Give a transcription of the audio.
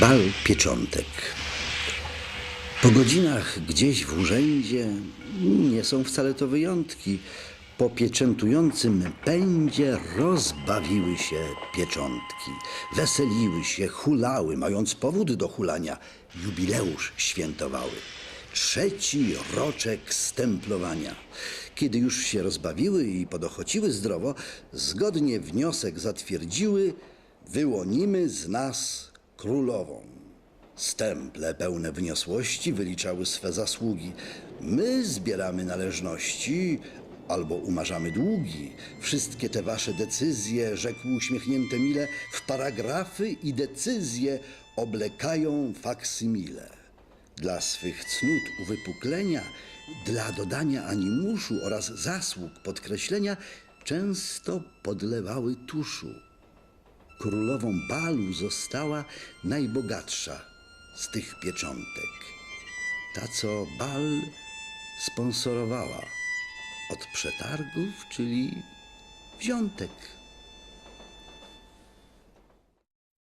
Bal pieczątek. Po godzinach gdzieś w urzędzie nie są wcale to wyjątki. Po pieczętującym pędzie rozbawiły się pieczątki. Weseliły się, hulały, mając powód do hulania. Jubileusz świętowały. Trzeci roczek stemplowania. Kiedy już się rozbawiły i podochociły zdrowo, zgodnie wniosek zatwierdziły, wyłonimy z nas królową. Stemple pełne wyniosłości wyliczały swe zasługi. My zbieramy należności albo umarzamy długi. Wszystkie te wasze decyzje, rzekł uśmiechnięte mile, w paragrafy i decyzje oblekają faksymile. Dla swych cnót uwypuklenia, dla dodania animuszu oraz zasług podkreślenia często podlewały tuszu. Królową balu została najbogatsza z tych pieczątek. Ta, co bal sponsorowała od przetargów, czyli wziątek.